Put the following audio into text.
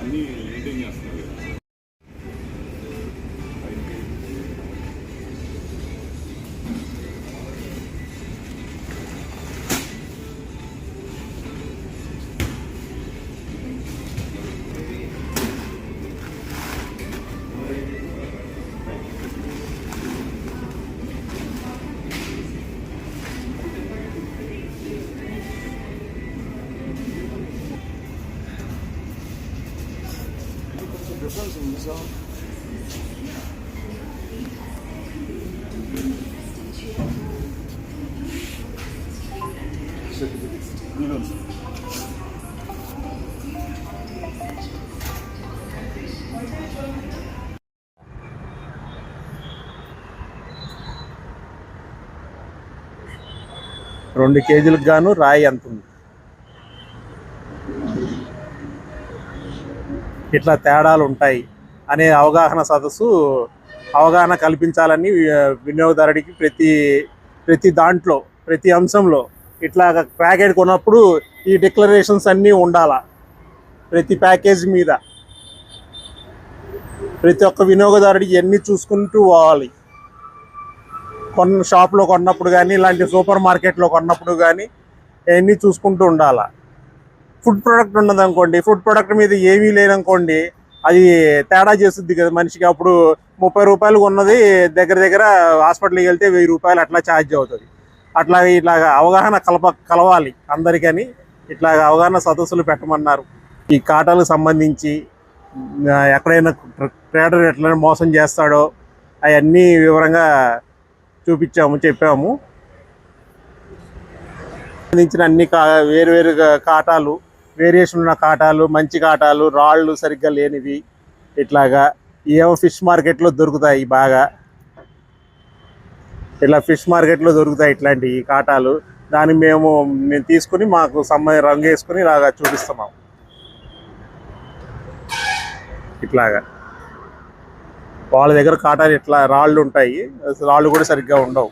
అన్నీ మెయింటైన్ చేస్తున్నారు రెండు కేజీలకు గాను రాయి ఎంత ఉంది. ఇట్లా తేడాలు ఉంటాయి అనే అవగాహన సదస్సు అవగాహన కల్పించాలని వినియోగదారుడికి ప్రతి ప్రతి దాంట్లో ప్రతి అంశంలో ఇట్లా ప్యాకెట్ కొన్నప్పుడు ఈ డిక్లరేషన్స్ అన్నీ ఉండాల? ప్రతి ప్యాకేజ్ మీద. ప్రతి ఒక్క వినియోగదారుడికి ఎన్ని చూసుకుంటూ పోవాలి? కొన్న షాప్లో కొన్నప్పుడు కానీ ఇలాంటి సూపర్ మార్కెట్లో కొన్నప్పుడు కానీ ఇవన్నీ చూసుకుంటూ ఉండాలా? ఫుడ్ ప్రోడక్ట్ ఉన్నది అనుకోండి ఫుడ్ ప్రోడక్ట్ మీద ఏమీ లేదనుకోండి అది తేడా చేస్తుంది కదా మనిషికి. అప్పుడు ముప్పై రూపాయలు ఉన్నది దగ్గర దగ్గర హాస్పిటల్కి వెళ్తే వెయ్యి రూపాయలు అట్లా ఛార్జ్ అవుతుంది. అట్లా ఇట్లా అవగాహన కలప కలవాలి అందరికని. ఇట్లా అవగాహన సదస్సులు పెట్టమన్నారు. ఈ కాటాలకు సంబంధించి ఎక్కడైనా ట్రేడర్ ఎట్లైనా మోసం చేస్తాడో అవన్నీ వివరంగా చూపించాము చెప్పాము. సంబంధించిన అన్ని కా వేరు వేరు కాటాలు వేరియేషన్ ఉన్న కాటాలు మంచి కాటాలు రాళ్ళు సరిగ్గా లేనివి ఇట్లాగా ఏమో ఫిష్ మార్కెట్లో దొరుకుతాయి బాగా. ఇట్లా ఫిష్ మార్కెట్లో దొరుకుతాయి ఇట్లాంటి కాటాలు. దాన్ని మేము మేము తీసుకుని మాకు సంబంధ రంగు వేసుకుని ఇలాగా చూపిస్తున్నాం ఇట్లాగా. వాళ్ళ దగ్గర కాటాలు ఇట్లా రాళ్ళు ఉంటాయి. రాళ్ళు కూడా సరిగ్గా ఉండవు.